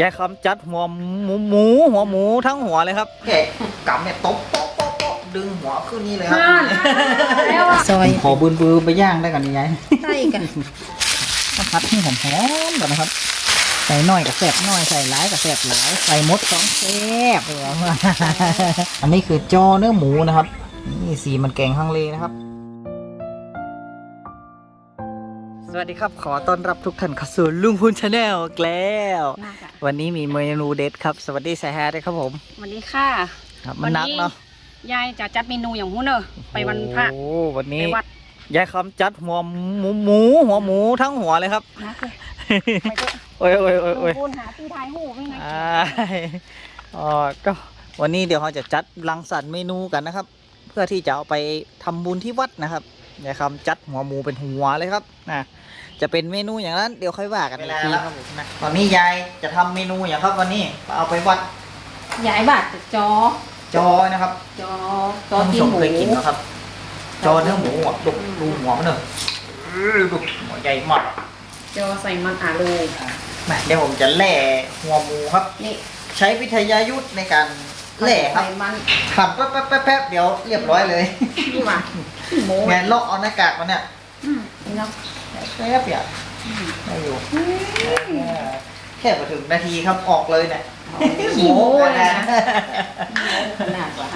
ยายคำจัดหัวหมูหมูหัวหมูทั้งหัวเลยครับแกะกำเนี่ยตบโป๊ะโป๊ะโป๊ะดึงหัวขึ้นนี่เลยครับ แล้วอะซอยขอบืนบืนไปย่างได้ก่อนนี่ยายใส่กันต้องพัดให้หอมหอมๆก่อนนะครับ ใส่น้อยกับแสบน้อยใส่หลายกับแสบหลายใส่มดสองแสบเลยครับอันนี้คือจอเนื้อหมูนะครับ นี่สีมันแกงฮังเลนะครับ วัสดีครับ ขอต้อนรับทุกท่านเข้าสู่ลุงพูนชาแนลแล้วน่าจะวันนี้มีเมนูเด็ดครับ สวัสดีสายแฮร์ด้วยครับผมวันนี้ค่ะครับมันหนักเนาะยายจะจัดเมนูอย่างหู้เนอะไปวันพระโอ้วันไปนี้วัดยายคำจัดหัวหมูหมูหัวหมูทั้งหัวเลยครับ นะเลยไปเถอะโอ้ยโอ้ยโอ้ยโอ้ยลุงพูนหาที่ทายหู้ไม่ไงอ่าอ๋อก็วันนี้เดี๋ยวเราจะจัดรังสรรค์เมนูกันนะครับ เพื่อที่จะเอาไปทำบุญที่วัดนะครับ ยายคำจัดหัวหมูเป็นหัวเลยครับนะจะเป็นเมนูอย่างนั้นเดี๋ยวค่อยว่ากันอีกทีครับผมนะตอนนี้ยายจะทำเมนูอย่างครับวันนี้เอาไปวัดยายบาดจะจอจอนะครับ จอจอท่านตีผู้ชนมหมูเคยกินนะครับ จอเนื้อหมูอะดูดูหัวมันเนอะอื้อดูหัวใหญ่มากจอใส่มันอาลูแหม่เดี๋ยวผมจะแล่หัวหมูครับนี่ใช้วิทยายุทธ์ในการ แล่ครับใส่มันขับแป๊บแป๊บแป๊บแป๊บเดี๋ยวเรียบร้อยเลยนี่ว่ะหมูงานลอกเอาหน้ากากมันเนี่ยอืมนี่เนาะแป๊บเดียวได้อยู่แค่มาถึงนาทีครับออกเลยเนี่ยขี้โม้กันเลยนะนะ ขนาดว่ะ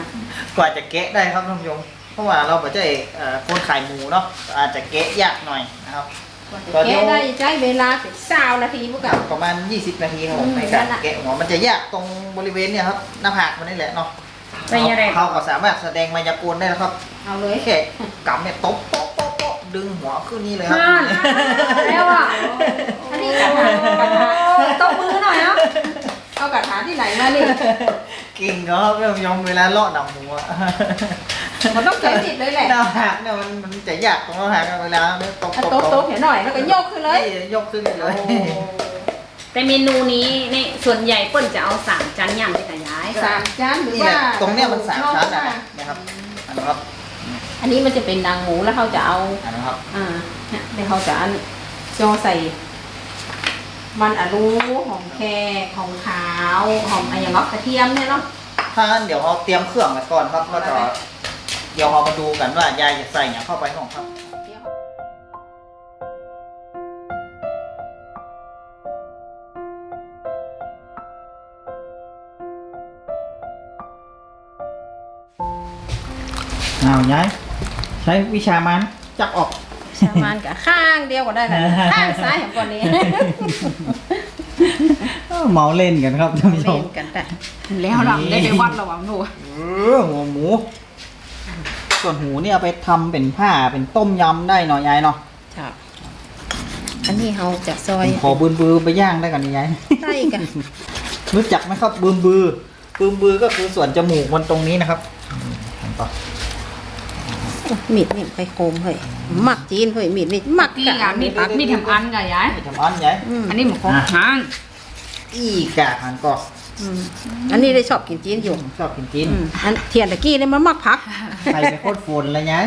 กว่าจะเกะได้ครับท่านผู้ชมเพราะว่าเราไม่ใช่เอ่อคนขายหมูเนาะอาจจะเกะยากหน่อยนะครับ แค่ได้ใช้เวลาเป็นสาวนาทีพวกกับ ประมาณ 20 นาทีครับผอืมมในการนั่นน่ะแกะหัวมันจะยากตรงบริเวณเนี่ยครับหน้าผากมันนี่แหละเนาะไม่ยากเลย เขาก็สามารถแสดงมายากลได้แล้วครับเอาเลยแค่กำเนี่ยตบโป๊ะโป๊ะโป๊ะดึงหัวขึ้นนี่เลยครับ นั่นแล้วอะอันนี้กระถางกระถางตบมือหน่อยเนาะเอากระถางที่ไหนมานี่เก่งเนาะท่านผู้ชมเวลาเลาะหนังหมูอะมันต้องใช้จิตเลยแหละหน้าผากเนี่ยมันมันจะยากตรงหน้าผากเวลาเนี่ยตบถ้าตบโต๊ะโต๊ะเห็นหน่อยแล้วก็โยกขึ้นเลยยกขึ้นเลยแต่เมนูนี้นี่ส่วนใหญ่เปิ้นจะเอาสามชั้นย่างที่ขยายสามชั้นหรือนี่แหว่าละตรงเนี้ยมันสามชั้นนะนะครับอันนะครับ อันนี้มันจะเป็นดังหมูแล้วเขาจะเอาอันนะครับอ่าเนี่ยเดี๋ยวเขาจะอันจอใส่มันอะลูหอมแครหอมขาวหอมอะไรอย่างเงี้ยกระเทียมเนี่ยเนาะ ถ้างั้นเดี๋ยวเราเตรียมเครื่องไว้ก่อนครับแล้วก็เดี๋ยวเรามาดูกันว่ายายจะใส่เนี่ยเข้าไปของครับเอายายใช้วิชามันจักออกประมาณกับข้างเดียวก็ได้แหละข้างซ้ายของก่อนนี้ เมาเล่นกันครับท่านผู้ชเล่มนกันแต่แล้วเราได้ไปวัดระหว่างหนูเออหัวหมู ส่วนหูเนี่ยเอาไปทำเป็นผ้าเป็นต้มยำได้หน่อยยายเนาะจ้ะอันนี้เขาจะซอยขอบืนบือไปย่างได้ก่อนนี่ยายใส่กันรู้จักไหมครับบืนบือบืนบือก็คือส่วนจมูกมันตรงนี้นะครับอืมทำต่อมีดนี่ไปโคมเฮ้ยหมักจีนเฮ้ยมีดนี่หมักพี่กะอะมีดมีดทำอันกับยายนี่ทำอันยาย อืมอันนี้หมูของหาง อีกะหันก่อนอืมอันนี้ได้ชอบกินจีนอยู่ชอบกินจีนอืมอันเทียนตะกี้นี่มันมักพัก ใครไปโคตรฝนเลยยาย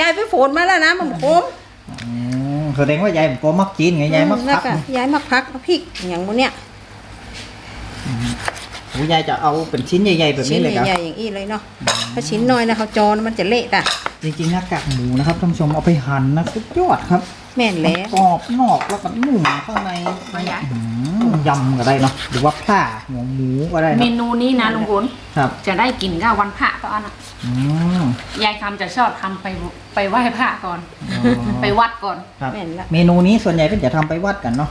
ยายไปโฝนมาแล้วนะมันโคมอืมแสดงว่ายายผมก็มักจีนไงยายมักแล้วพักก็ยายมักพักมักพริกอย่างพวกเนี้ยโอ้ ยายจะเอาเป็นชิ้นใหญ่ๆแบบนี้ชิ้นเลยครับใหญ่ๆอย่างนี้เลยเนาะถ้าชิ้นน้อยนะเขาจอนะมันจะเละอะจริงๆหน้ากากหมูนะครับท่านผู้ชมเอาไปหั่นนะสุดยอดครับแม่นแล้ว กรอบนอกแล้วก็นุ่มข้างในอืมยำก็ได้เนาะหรือว่าผ้าหัวหมูก็ได้เมนะนูนี้นะลุงบุญครับจะได้กินกับวันพระตอนน่ะอืมยายคำจะชอบทำไปไปไหว้พระก่อน อ๋อไปวัดก่อน ครับแม่นละ เมนูนี้ส่วนใหญ่เป็นจะทำไปวัดกันเนาะ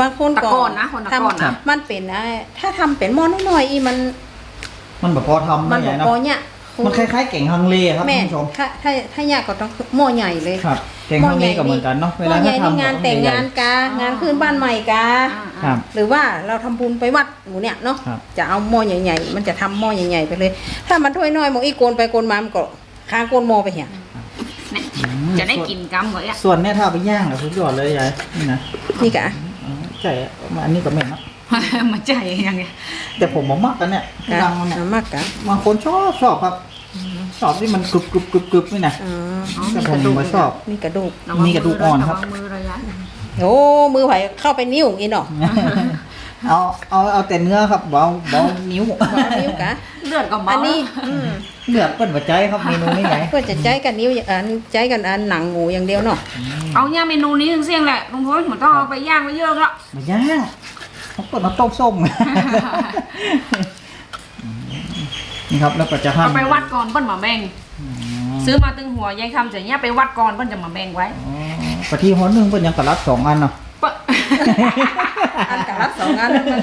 บางคนตะโกนนะคนตะโกนทำนะมันเป็นนะถ้าทำเป็นหม้อน้อยๆอีมันมันแบบพอทำมันะนบใหญ่อกเนาะพอเนี่ยมันคล้ายๆเก่งฮังเลครับแม่ท่านผู้ชมถ้าถ้าถ้ายากก็ต้องหม้อใหญ่เลย ครับเก่งฮังเลก็เหมือนกันเนาะหเวม้ลาอใหถ้าญ่ในทำงานก็แต่งใหญ่งานกา งานขึ้นบ้านใหม่กา ครัอ่าบหรือว่าเราทำบุญไปวัดหมูเนี่ยเนาะครับ จะเอาหม้อใหญ่ๆ มันจะทำหม้อใหญ่ๆไปเลย ถ้ามันถ้วยน้อยหมองอีโกนไปโกนมามันก็ค้างโกนหมอไปเหี่ยเนี่ยอืมจะได้กินกำเหมือนอะส่วนเนี่ยถ้าเอาไปย่างอะสุดยอดเลยยายนี่นะนี่กะอ๋อ ใช่อันนี้ก็แม่นเนาะมาใจอย่างเงี้ยแต่ผมบ่มักกันเนี่ยกะดังมันเนี่ยเอามากกะบางคนชอบชอบครับชอบที่มันกรุบกรุบกรุบกรุบนี่นะอ๋ออ๋อแต่มีผกมระดูกไม่ชอบนี่กระดูกระวังมีกระดูกอ่อนครับะวังมือระยะโอ้มือไผ่เข้าไปนิ้วอีเนาะเอาเอาเอาแต่เนื้อครับเบาเบานิ้วบ่เอานิ้วกะ เลือดก็เบาอันนี้อืมเลือดเปิ้นหัวใจครับเมนูนี้ไงเพื่อจะใจกันนิ้วอย่างอันใจกันอันหนังหมูอย่างเดียวเนาะเอาย่างเมนูนี้ถึงเสี่ยงแหละลุงพลผมต้องเอาไปย่างไว้เยอะแล้วมาย่างเขาเปิดมาต้มส้มนี่ครับแล้วก็จะหั่นเอาไปวัดก่อนเปิ้นมาแบ่งอืมซื้อมาตึงหัวยายคำจะเนี่ยไปวัดก่อนเปิ้นจะมาแบ่งไว้อ๋อปะทีหัวหนึ่งเปิ้นยังกระลัดสองอันเนาะเปิ้น อันกับรับสองอันแล้วมัน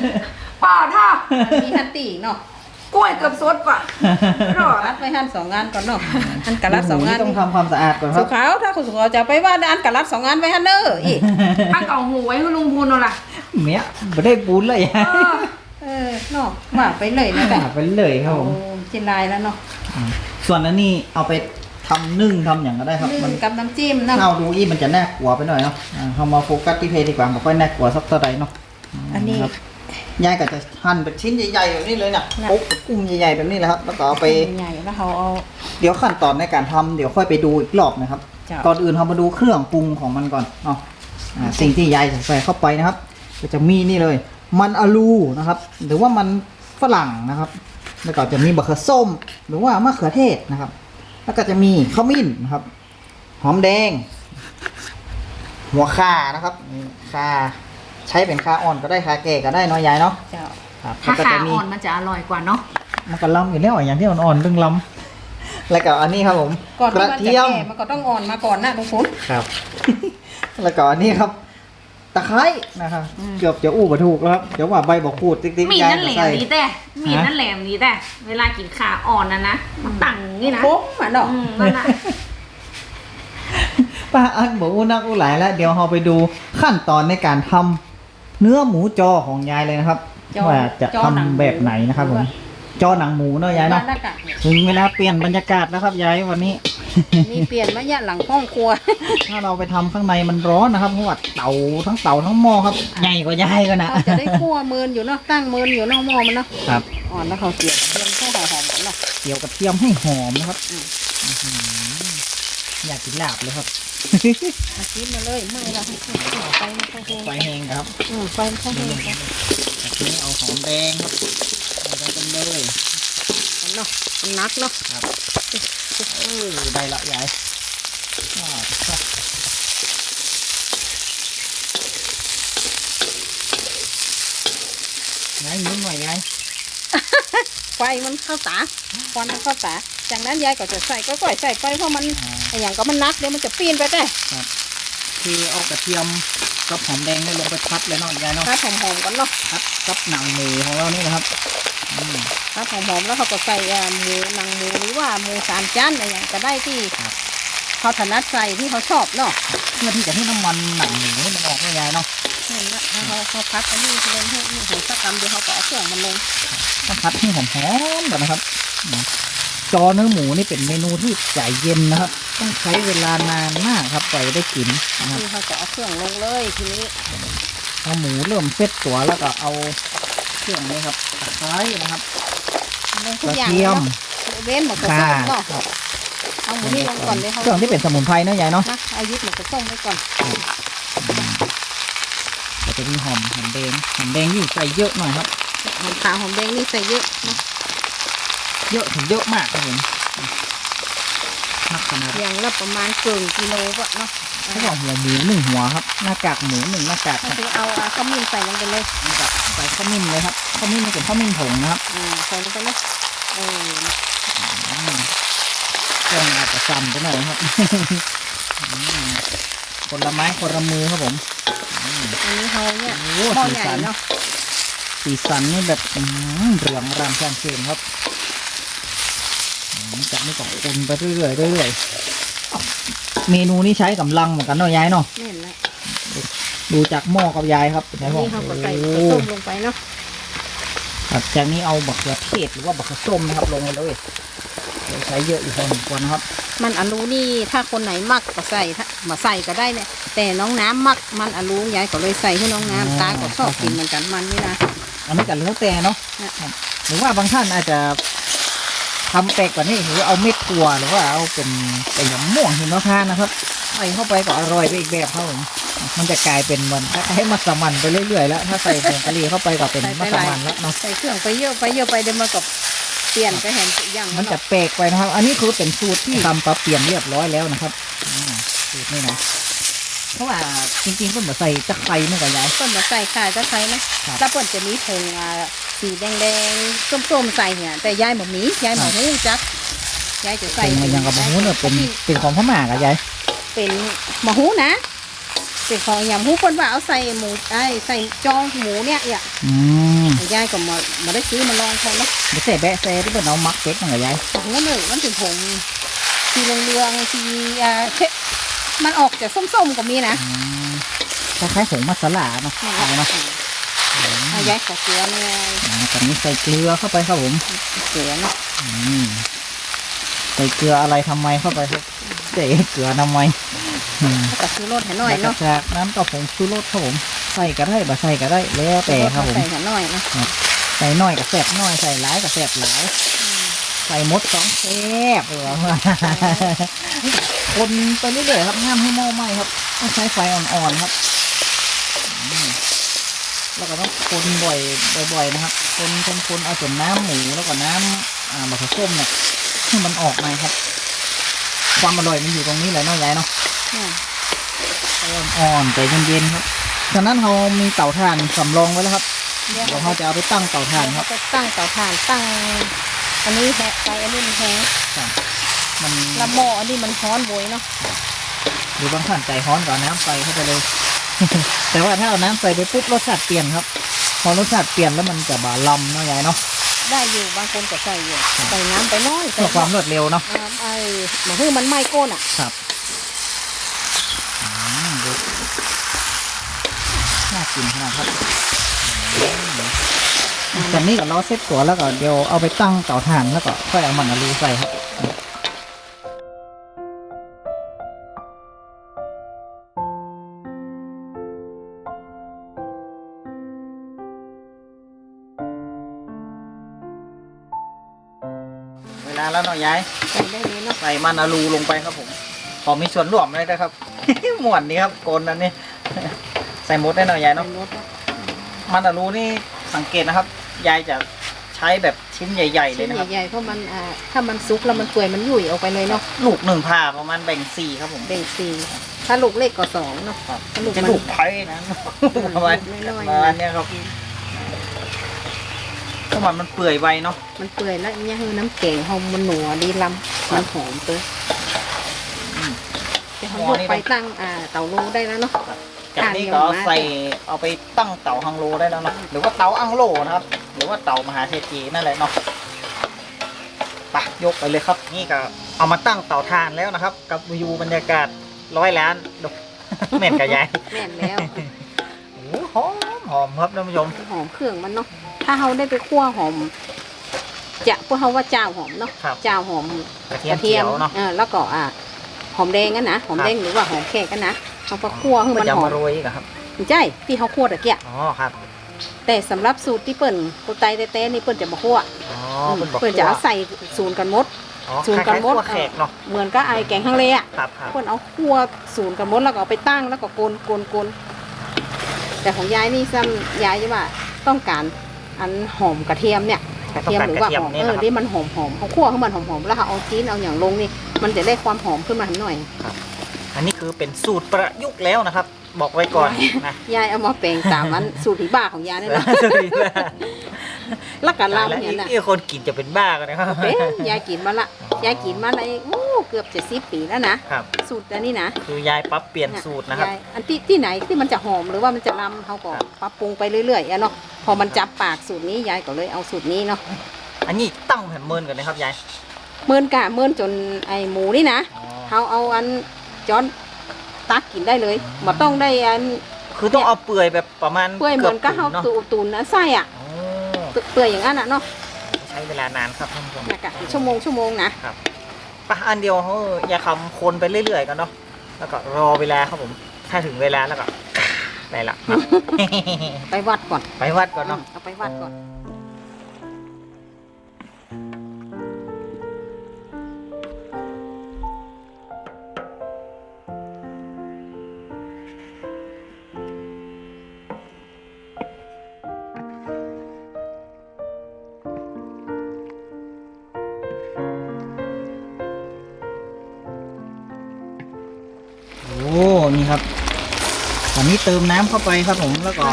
ป้าท่า มันมีฮันตีเนาะ กล้วยเกือบสดป่ะรอดรัดไว้หันสองอันก่อนเนาะอันกับรัดสองอันต้องทำความสะอาดก่อนคสุรับขาวถ้าคุณสุขาวจะไปว่าอันกับรัดสองอันไว้หันเด้ออีกถ้าเก่าหูไว้ให้ลุงพูนเอาล่ะเมียไม่ได้ปูนเลยเออเออเนาะว่าไปเลยนะแต่ไปเลยครับผมโอ้จินลายแล้วเนาะอืมส่วนนั้นนี่เอาไปทำนึ่งทำอย่างก็ได้ครับนึ่มันงกับน้ำจิ้มเนาะถ้าเราดูอีมันจะน่ากลัวไปหน่อยเนาะอ่าเรามาโฟกัสที่เพลดีกว่าไม่ค่อยน่ากลัวสักเท่าไหร่เนาะอันนี้ ครับ ยายก็จะหั่นเป็นชิ้นใหญ่ๆแบบนี้เลยเนี่ยน่ะปุ๊บอุ้มใหญ่ๆแบบนี้แหละครับแล้วก็เอาไปใหญ่แล้วเขาเอาเดี๋ยวขั้นตอนในการทำเดี๋ยวค่อยไปดูอีกรอบนะครับจ้ะก่อนอื่นเรามาดูเครื่องปรุงของมันก่อนเนาะอ่าสิ่งที่ยายใส่เข้าไปนะครับ ก็จะมีนี่เลย มันอะลูนะครับ หรือว่ามันฝรั่งนะครับแล้วก็จะมีบะเขือส้ม หรือว่ามะเขือเทศนะครับ แล้วก็จะมีข้าวมิ้นนะครับ หอมแดง หัวข่านะครับนี่ข่า ใช้เป็นข่าอ่อนก็ได้ข่าแก่ก็ได้เนาะยายเนาะเจ้าครับถ้าแล้วก็ขาจะมีอ่อนมันจะอร่อยกว่าเนาะมันก็ล้ำอยู่แล้วอย่างที่อ่อนๆเรื่องล้ำแล้วก็อันนี้ครับผมก่อนกที่ระมันจะเทียมแก่มันก็ต้องอ่อนมาก่อนนะลุงพุนครับ แล้วก็อันนี้ครับตะไคร้นะครับเกือบจะอู้บะถูกแล้วครับเดี๋ยวว่าใบบอกพูดติ๊กๆมีดยายนั่นแหลจะมใส่ดีแต่มีดนั่นแหลมดีแต่เวลากินขาอ่อนนะนะมันตั้งนี่นะโป๊ะมาเนาะอืมนั่นน่ะป้าอันบอกอู้นักอู้หลายแล้วเดี๋ยวเราไปดูขั้นตอนในการทำ เนื้อหมูจอของยายเลยนะครับว่าจะทำแบบไหนนะครับผมจอหนังหมูเนาะยายบ้าเนาะนหน้ากากเนี่ยถึงเวลาเปลี่ยนบรรยากาศแล้วครับยายวันนี้ มีเปลี่ยนมาเนี่ยหลังห้องครัว ถ้าเราไปทำข้างในมันร้อนนะครับเพราะว่าเตาทั้งเตาทั้งหม้อครับใหญ่กว่ายายก็นะเขาจะได้คั่วเมินอยู่เนาะตั้งเมินอยู่เนอกหม้อมันเนาะครับอ่อนแล้วเขาเกี่ยวเทียมข้าวหอมๆกันเนาะ เกี่ยวกับเทียมให้หอมนะครับอืม อื้อหืออยากกินลาบเลยครับ มากินมาเลยเมื่อเราให้ขึ้นไฟมันเข้าแห้งไฟแห้งครับอืมไฟมันเข้าแห้งกันจากนี้เอาหอมแดงครับเอาไปกันเลยเนาะมันนักเนาะครับเออได้ละยายอ่าครับยายยิ้มหน่อยยายไฟมันเข้าตาควันมันเข้าตา จากนั้นยายก็จะใส่ก็ก่อยใส่ไปเพราะมันอ่าไอ้อย่างก็มันนักเดี๋ยวมันจะปีนไปได้คือเอากระเทียมกับหอมแดงนี่ลงไปพัดเลยเนาะยายเนาะพัดหอมๆกันเนาะพัดกับหนังหมูของเรานี่นะครับอืมพัดหอมๆแล้วเขาก็ใส่อ่าหมูหนังหมูหรือว่าหมูสามชั้นอะไรอย่างก็ได้ที่ครับเขาถนัดใส่ที่เขาชอบเนาะเพื่อที่จะให้น้ำมันหนังหมูนี่มันออกไม่ยายเนาะนั่นละถ้าเขาเขาพัดอันนี้ลงให้นี่หัวสักกำเดี๋ยวเขาก็เอาเครื่องมันลงต้องพัดให้หอมๆก่อนนะครับอืม จอเนื้อหมูนี่เป็นเมนูที่ใจเย็นนะครับ ต้องใช้เวลานานมากครับกว่าจะได้กินนะครับนี่เขาก็เอาเครื่องลงเลยทีนี้เอาหมูเริ่มเซ็ตตัวแล้วก็เอาเครื่องนี้ครับตะไคร้นะครับลงกทุกระอย่างเทียมเนาะเว้นหมดกระข่าส้มเนาะครับเอาหมูนี่ลงก่อนเลยเขาเครื่องที่เป็นสมุนไพรเนาะยายเนาะนะเอายึดหมดกระส้มไว้ก่อนก็จะมีหอมหอมแดงหอมแดงยิ่งใส่เยอะหน่อยครับหอมขาวหอมแดงนี่ใส่เยอะนะ เยอะถึงเยอะมากครับผมมากขนาดอย่างละประมาณเกินกิโลก็เนาะเขาบอกหัวหมูหนึ่งหัวครับ หน้ากากหมูหนึ่งหน้ากากคถ้ารับถึงเอาอะข้าวมิ้นใส่ลงไปเลยนี่ก็ใส่ข้าวมิ้นเลยครับข้าวมิ้นนี่เป็นข้าวมิ้นผงนะครับอ่าใส่ลงไปเลยเอออืมเครื่องอาจจะซ้ำไปหน่อยครับอืมคนละไม้คนละมือครับผมอืมอันนี้เขาเนี่ยโอ้หม้อสีใหญ่สันเนาะสีสันนี่แบบอืมเหลืองรามแซมเชนครับ อืมจากนี้ก็คนไปเรื่อยๆเรื่อยๆเมนูนี้ใช้กำลังเหมือนกันเนาะยายเนาะนี่แหละดูจากหม้อกับยายครับอัยานยบอกนี้เขาก็ใส่โอ้กระส้มลงไปเนาะครับจากนี้เอาบักเขือเทศหรือว่าบักเขือส้มนะครับลงไปเลยเดี๋ยวใช้เยอะอยู่พอสมควรนะครับ มันอลูนี่ถ้าคนไหนมักก็ใส่ถ้ามาใส่ก็ได้เนี่ยแต่น้องน้ำมักมันอลูยายก็เลยใส่ให้น้องอ๋อน้ำตาก็ชอบกินเหมือนกันมันนี่นะอันนี้กันแล้วแต่เนาะนะหรือว่าบางท่านอาจจะ ทำแปลกกว่านี้หรือเอาเม็ดถั่วหรือว่าเอาเป็นเป็นยำม่วงหิมพานต์นะครับส่เข้าไปก็อร่อยไปอีกแบบครับผมมันจะกลายเป็นเหมือนคล้ายๆมัสมั่นไปเรื่อยๆแล้วถ้าใส่ผงกะหรี่เข้าไปก็เป็นมัสมั่นแล้วเนาะใส่เครื่องไปเยอะไปเยอะไปเดี๋ยวมันก็เปลี่ยนไปเห็นอย่างมันจะแปลกไปนะครับ อันนี้คือเป็นสูตรที่ทำปรับเปลี่ยนเรียบร้อยแล้วนะครับอ่าสูตรนี่นะ เพราะว่าจริงๆก็เหมือนใส่ตะไคร้เหมื่อนกับยายเปิ้นมาใส่ข่ายตะไคร้นะครับ แล้วเปิ้นจะมีผงอ่าสีแดงๆส้มๆใส่เนี่ย แต่ยายหมมียายหมหูจักยายจะใส่เป็นอะไรอย่างกับหมูเนี่ยเป็นเป็นของพม่ากับยายเป็นหมหูนะเป็นของอย่างหูเปิ้นว่าเอาใส่หมูไอ้ใส่จองหมูเนี่ยเนี่ยอืมยายก็มามาได้ซื้อมาลองเขาเนาะเดี๋ยวใส่แบะใส่ที่เป็นเอามักเก็ตเหมือนกับยายของนั่นเลยมันเป็นผงสีเหลืองๆสีอ่าเชะ มันออกจากส้มๆก็มีนะอืมคล้ายๆผงมัสลาเนาะนี่เอาแหละเนาะอายายขอเกลือหน่อยอ่าตอนนี้ใส่เกลือเข้าไปครับผม เกลือเนาะอืมใส่เกลืออะไรทำไมเข้าไปครับใส่เกลือทำไมอืมแล้วก็ซื้อรสให้หน่อยแล้วเนาะจากนั้นก็ผงชูรสครับผมใส่ก็ได้บ่ใส่ก็ได้แล้วแต่ครับผมใส่ให้หน่อยเนาะใส่น้อยกับแสบน้อยใส่หลายกับแสบหลายใส่มดสองแสบเลยว่า คนไปเรื่อยๆครับห้ามให้หม้อไหม้ครับต้องใช้ไฟอ่อนๆครับอืมแล้วก็ต้องคนบ่อยบ่อยๆนะครับ คนคนคนเอาส่วนน้ำหมูแล้วก็น้ำอ่ามะเขือส้มเนี่ยให้มันออกมาครับ ความอร่อยมันอยู่ตรงนี้แหละเน้อยใหญ่เนาะเนี่ยไฟอ่อนๆใจเย็นๆครับฉะนั้นเรามีเตาถ่านสำรองไว้แล้วครับเดี๋ยวเดี๋ยวเราจะเอาไปตั้งเตาถ่านครับจะตั้งเตาถ่านตั้งอันนี้แหะไปอันนี้มันแห้ง มันละหม้ออันนี้มันร้อนโวยเนาะหรือบางท่านใจร้อนก่อนน้ำใส่เข้าไปเลย แต่ว่าถ้าเอาน้ำใส่ไปปุ๊บรสชาติเปลี่ยนครับ พอรสชาติเปลี่ยนแล้วมันจะบาลำเนาะยายเนาะได้อยู่บางคนก็ใส่อยู่ใส่น้ำไปน้อยเพื่อความรวดเร็วเนาะน้ำไอ้หมาฮือมันไหม้ก้นอะครับอืมดูน่ากินขนาดครับอืมจากนี้ก็เราเซ็ตตัวแล้วก็เดี๋ยวเอาไปตั้งเตาถ่านแล้วก็ค่อยเอามันอาลูใส่ครับ เวลาแล้วเนาะยายใส่ได้เลยเนาะใส่มันอาลูลงไปครับผมขอมีส่วนร่วมเลยนะครับ หมวนนี้ครับโกนอันนี้ใส่หมดได้หน่อยยายใส่เนาะรสเนาะมันอาลูนี่สังเกตนะครับ ยายจะใช้แบบชิ้นใหญ่ ๆ เลยชิ้นนะครับใหญ่ๆเพราะมันอ่าถ้ามันซุกแล้วมันเปื่อยมันยุ่ยออกไปเลยเนาะลูกหนึ่งผ่าประมาณแบ่งสี่ครับผมแบ่งสี่ถ้าลูกเล็กก็สองเนาะ ครับถ้าลูกจะมันลูกไผ่นะประมาณน้อยๆประมาณเนี้ยครับ เพราะมันมันเปื่อยไวเนาะมันเปื่อยแล้วเนี่ยคือน้ำแกงหอมมันหนัวดีลำมันหอมเตยอืมจะทำพวกไปตั้งอ่าเตาโลได้แล้วเนาะจากนี้ก็เอาใส่เอาไปตั้งเตาฮังโลได้แล้วเนาะหรือว่าเตาอังโลนะครับ หรือว่าเตามหาเศรษฐีนั่นแหละเนาะไปยกไปเลยครับ นี่ก็เอามาตั้งเตาถ่านแล้วนะครับ กับวิวบรรยากาศร้อยล้านดูเหม็นกับยายแม่นแล้วโอ้โหหอมหอมครับท่านผู้ชมหอมเครื่องมันเนาะ ถ้าเราได้ไปคั่วหอม จะพวกเขาว่าเจ้าหอมเนาะครับ เจ้าหอมกระเทียมเจียวเนาะ เออแล้วก็อ่าหอมแดงกันนะหอมแดงหรือว่าหอมแขกกันนะเขาก็คั่วให้ก็มันจะหอมามโรยอีกอะครับใช่ที่เขาคั่วตะเกียบอ๋อครับแต่สำหรับสูตรที่เปิ้นกูไตเต้ๆนี่เปิ้นจะมาคั่วอ๋ออืมเป็นบอกเปิ้นจะเอาใส่ศูนย์กันหมด อ๋อศูนย์คล้ายกันๆมดคั่วแขกเนาะเหมือนกับไอแกงฮังเลอะ ครับครับเปิ้นเอาคั่วศูนย์กันหมดแล้วก็เอาไปตั้งแล้วก็โกนโกนโกนแต่ของยายนี่ซ้ำยายจะว่าต้องการ อันหอมกระเทียมเนี่ยกระเทียมหรือว่าหอมนี่เออนะครับที่มันหอมหอมเขาคั่วให้มันหอมหอมแล้วเขาเอาจีนเอาอย่างลงนี่มันจะได้ความหอมขึ้นมาหน่อยอันนี้คือเป็นสูตรประยุกต์แล้วนะครับ บอกไว้ก่อนนะยายเอามาแปลงตามมันสูตรที่บ้าของยายนี่นะแล้วก็แล้วลำเนี่ยนะอีกคนกินจะเป็นบ้ากันนะครับเป็นยายกินมาละยายกินมาในอู้ เกือบจะสิบปีแล้วนะครับ สูตรอันนี้นะคือยายปรับเปลี่ยนสูตรนะครับ ยายอันที่ที่ไหนที่มันจะหอมหรือว่ามันจะลำเขาก็ครับ ปรับปรุงไปเรื่อยๆอะเนาะพอมันจับปากสูตรนี้ยายก็เลยเอาสูตรนี้เนาะอันนี้ตั้งแผ่นเมินกันนะครับยายเมินกะเมินจนไอหมูนี่นะอ๋อเขาเอาอันจอนตักกินได้เลยมาต้องได้อัน คือต้องเอาเปื่อยแบบประมาณเปื่อยเหมือนกับกืเขาบถึงเนาะตูตุนนะไส้อะอ๋อเปื่อยอย่างนั้นอะเนาะใช้เวลานานครับท่านผู้ชม นะกะชั่วโมงชั่วโมงนะ ปะอันเดียวเขาอย่าคำคนไปเรื่อยๆกันเนาะแล้วก็รอเวลาครับผม ถ้าถึงเวลาแล้วก็ได้ละครับ ไปวัดก่อน ไปวัดก่อนเนาะ เอาไปวัดก่อนน เติมน้ำเข้าไปครับผมแล้วก็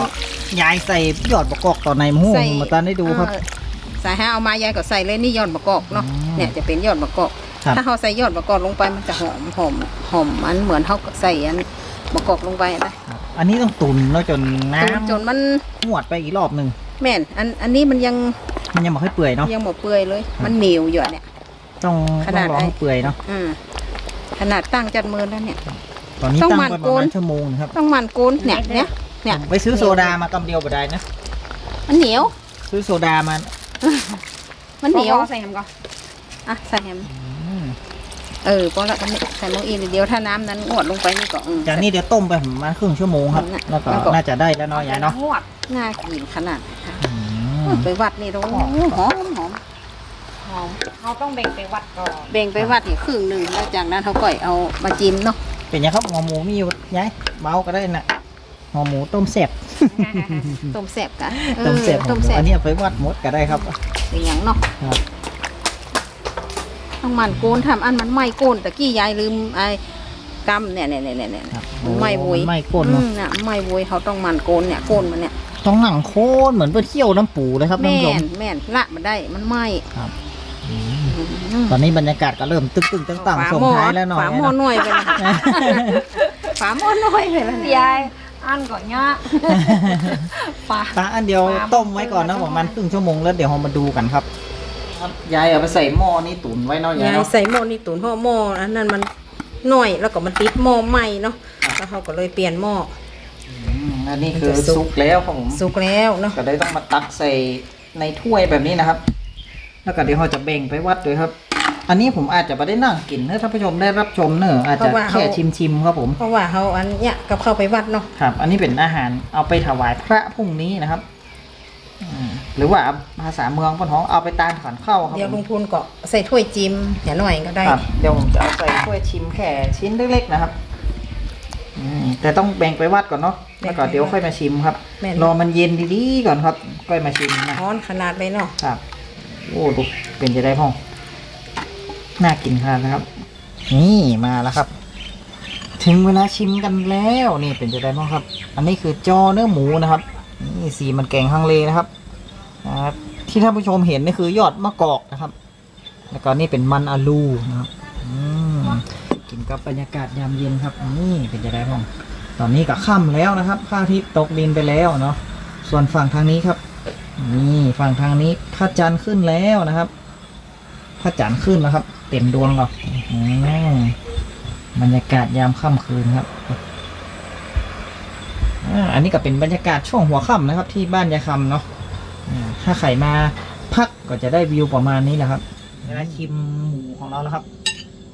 ยายใส่หยอดประกอบต่อในหมูใส่ มาตานได้ดูครับ เออใส่ให้เอามายายก็ใส่เลยนี่ยอดมะกอกเนาะอืมเนี่ยจะเป็นยอดมะกอก ครับ ถ้าเขาใส่ยอดมะกอกลงไปมันจะหอมหอมหอมมันเหมือนเขาใส่อันมะกอกลงไปนะครับอันนี้ต้องตุนแล้วจนน้จนจนมันำหวดไปอีกรอบหนึ่งแม่นอันอันนี้มันยังมันยังไม่ค่อยเปื่อยเนาะยังหมดเปื่อยเลย มันเหนียวอยู่อะเนี่ย ต้องขต้นาองดรอไหน ให้เปื่อยเนาะอืมขนาดตั้งจัดมือแล้วเนี่ย ตอนนี้ต้องตั้งหมั่นไปประโกมานณชั่วโมงนะครับต้องมันโกนเนี่ยเนี่ยเนี่ยไปซื้อโซดามากำเดียวก็ได้นะ มันเหนียว ซื้อโซดามามันเหนียวพอใส่แฮมก่อนอะใส่แฮมอืมเออพอละอันนี้ใส่มังอีนเดียวถ้าน้ำนั้นงวดลงไปนี่ก็อืม จากนี้เดี๋ยวต้มไปประมาณครึ่งชั่วโมงครับอืมแล้วก็แล้วก็ น่าจะได้แล้วเนาะยายเนาะงวดน่ากินขนาดค่ะอืมไปวัดนี่โอ้โหหอมหอมหอมเขาต้องแบ่งไปวัดก่อนแบ่งไปวัดอีกครึ่งหนึ่งแล้วจากนั้นเขาก็เอามาจิ้มเนาะ เป็นยังครับหัวหมูมีอยู่ยายเมาก็ได้น่ะหัวหมูต้มแซ่บต้มแซ่บกะเออต้มแซ่บหัวต้มหมูแซ่บอันนี้เอาไปวัดมดก็ได้ครับเป็นอย่างเนาะครับต้องมันโกนทำอันมันไหม้โกนตะกี้ยายลืมไอ้กำเนี่ยเนี่ยเนี่ยเนี่ยเนี่ยครับมันไหม้โวยไหม้ก้นอืเนาะมน่ะไหม้โวยเขาต้องมันโกนเนี่ยโกนมันเนี่ยต้องหนังโค้นเหมือนไปเที่ยวน้ำปูเลยครับท่านแม่ผู้ชมนแม่นละมันได้มันไหม้อืมอืม ตอนนี้บรรยากาศก็เริ่มตึกตึงตั้งต่างๆส่งท้ายแล้วหน่อยฝาหม้อนะน้อยไปเลยฝาหม้อน้อยไปแล้วเนี่ยยายอันก่อนเนี้ยปลาตาอันเดียวปลาต้มไว้ก่อนนะปลาประมาณครึ่งชั่วโมงแล้วเดี๋ยวเรามาดูกันครับยายเอาไปใส่หม้อนี่ตุ๋นไว้เนาะยายยายเนาะใส่หม้อนี่ตุ๋นห่อหม้ออันนั้นมันน้อยแล้วก็มันติดหม้อใหม่เนาะแล้วเขาก็เลยเปลี่ยนหม้ออืมอันนี้คือมันจะสุกสุกแล้วครับผมสุกแล้วเนาะก็เลยต้องมาตักใส่ในถ้วยแบบนี้นะครับ แล้วก็เดี๋ยวเราจะแบ่งไปวัดด้วยครับ อันนี้ผมอาจจะไม่ได้นั่งกินนะท่านผู้ชมได้รับชมเนอะอาจจะแค่ชิมชิมๆครับผม เพราะว่าเขาอันเนี้ยกับเข้าไปวัดเนาะครับ อันนี้เป็นอาหารเอาไปถวายพระพรุ่งนี้นะครับอืมหรือว่าภาษาเมืองปนท้องเอาไปตานขันเข้าครับเดี๋ยวผลุมงพูนก็ใส่ถ้วยจิ้มอย่าหน่อยก็ได้ครับเดี๋ยวผมจะเอาใส่ถ้วยชิมแค่ชิ้นเล็กๆนะครับอืมแต่ต้องแบ่งไปวัดก่อนเนาะแล้วก็เดี๋ยวค่อยมาชิมครับแม่นรอมันเย็นดีๆก่อนครับ ค่อยมาชิมนะร้อนขนาดเลยเนาะครับ โอ้ดูเป็นจะได้พ่อง น่ากินขนาดนะครับ นี่มาแล้วครับ ถึงเวลาชิมกันแล้วนี่เป็นจะได้พ่องครับ อันนี้คือจอเนื้อหมูนะครับ นี่สีมันแกงฮังเลนะครับนะครับที่ท่านผู้ชมเห็นนี่คือยอดมะกอกนะครับ แล้วก็นี่เป็นมันอาลูนะครับอืมกินกับบรรยากาศยามเย็นครับ นี่เป็นจะได้พ่อง ตอนนี้ก็ค่ำแล้วนะครับพระอาทิตย์ตกดินไปแล้วเนาะส่วนฝั่งทางนี้ครับ นี่ฝั่งทางนี้พระจันทร์ขึ้นแล้วนะครับพระจันทร์ขึ้นแล้วครับ เต็มดวงหรอกอืมบรรยากาศยามค่ำคืนครับอันนี้ก็เป็นบรรยากาศช่วงหัวค่ำนะครับ ที่บ้านยายคำเนาะถ้าใครมาพักก็จะได้วิวประมาณนี้แหละครับเวลาชิมหมูของเราแล้วครับ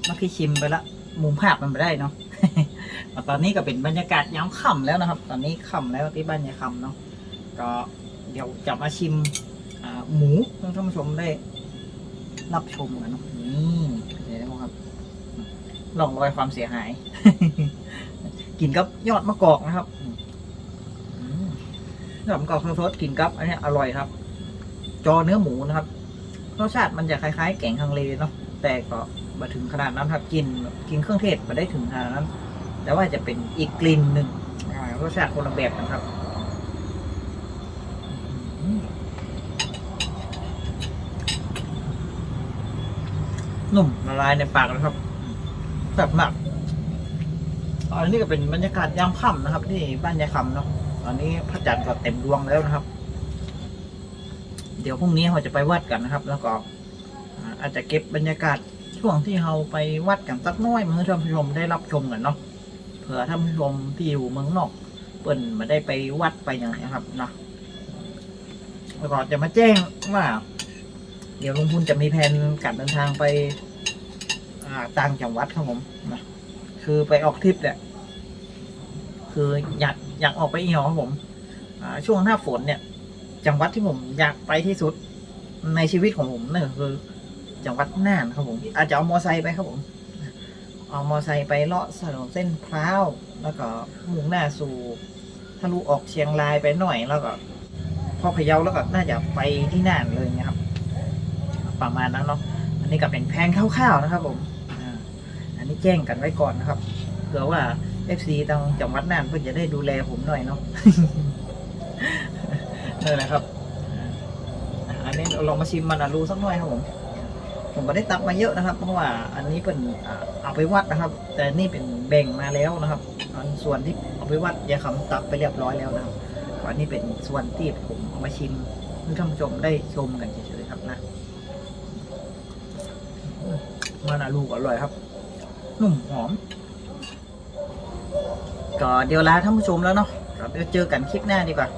เมื่อกี้ชิมไปละมุมภาพมันไม่ได้เนาะตอนนี้ก็เป็นบรรยากาศยามค่ำแล้วนะครับ ตอนนี้ค่ำแล้วที่บ้านยายคำเนาะก็ เดี๋ยวจะมาชิมหมูให้ท่านผู้ชมได้รับชมกันเนาะนี่เดี๋ยวนะครับลองรอยความเสียหาย กินกับยอดมะกอกนะครับยอดมะกอกสดๆกินกับ อันนี้อร่อยครับ จอเนื้อหมูนะครับรสชาติมันจะคล้ายๆ แกงฮังเลเนาะแต่ก็มาถึงขนาดนั้นครับกินกินเครื่องเทศมาได้ถึงขนาดนั้น แต่ว่าจะเป็นอีกกลิ่นหนึ่งรสชาติคนละแบบกันครับ นุ่มละลายในปากเลยครับแบบมากอันนี้ก็เป็นบรรยากาศยามค่ำนะครับ ที่บ้านยายคำเนาะตอนนี้พระจันทร์ก็เต็มดวงแล้วนะครับ เดี๋ยวพรุ่งนี้เราจะไปวัดกันนะครับ แล้วก็อาจจะเก็บบรรยากาศช่วงที่เราไปวัดกันสักน้อยมาให้ท่านผู้ชมได้รับชมกันเนาะเผื่อท่านผู้ชมที่อยู่เมืองนอกเปิ่นมาได้ไปวัดไปอย่างไรครับเนาะแล้วก็จะมาแจ้งว่า เดี๋ยวลุงพุ่นจะมีแผนการเดินทางไปต่างจังหวัดครับผมนะคือไปออกทริปเนี่ยคืออยากอยากออกไปอีกหอครับผมช่วงหน้าฝนเนี่ย จังหวัดที่ผมอยากไปที่สุดในชีวิตของผมนั่นคือ จังหวัดน่านครับผม อาจจะเอามอไซค์ไปครับผม เอามอไซค์ไปเลาะถนนเส้นพร้าวแล้วก็มุ่งหน้าสู่ทะลุออกเชียงรายไปหน่อยแล้วก็พอพะเยาแล้วก็น่าจะไปที่น่านเลยนะครับ ประมาณนั้นเนาะอันนี้ก็เป็นแผนคร่าวๆนะครับผมอันนี้แจ้งกันไว้ก่อนนะครับเผื่อว่า FC ทางจังหวัดน่านเพื่อจะได้ดูแลผมหน่อยเนาะนั่นะครับอันนี้ลองมาชิมมันอะรูสักหน่อยครับผมผมไม่ได้ตักมาเยอะนะครับ เพราะว่าอันนี้เป็นเอาไปวัดนะครับ แต่นี่เป็นแบ่งมาแล้วนะครับอันส่วนที่เอาไปวัดยาคำตักไปเรียบร้อยแล้วนะครับอันนี้เป็นส่วนที่ผมเอามาชิมให้ท่านผู้ชมได้ชมกันเฉยๆครับนะ มันอะลูกอร่อยครับ นุ่มหอม ก็เดี๋ยวลาท่านผู้ชมแล้วเนาะก็เดี๋ยวเจอกันคลิปหน้าดีกว่า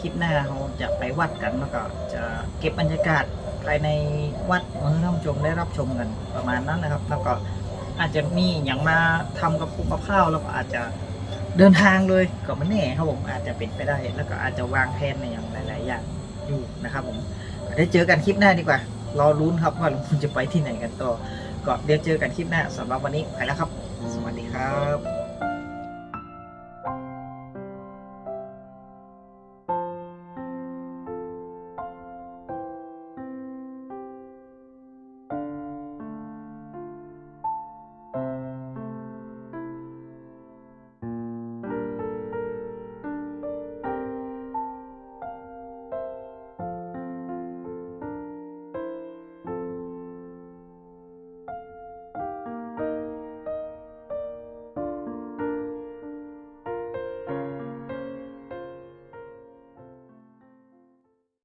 คลิปหน้าเราจะไปวัดกันแล้วก็จะเก็บบรรยากาศภายในวัดมาให้ท่านผู้ชมได้รับชมกันประมาณนั้นนะครับ แล้วก็อาจจะมีอย่างมาทำกับปุกกับข้าวแล้วก็อาจจะเดินทางเลยก็ไม่แน่ครับผมอาจจะเป็นไปได้ แล้วก็อาจจะวางแผนในอย่างหลายๆอย่างอยู่นะครับผมได้เจอกันคลิปหน้าดีกว่า รอรุ้นครับว่าลุงพลจะไปที่ไหนกันต่อ ก็เดี๋ยวเจอกันคลิปหน้าสำหรับวันนี้ไปแล้วครับ สวัสดีครับ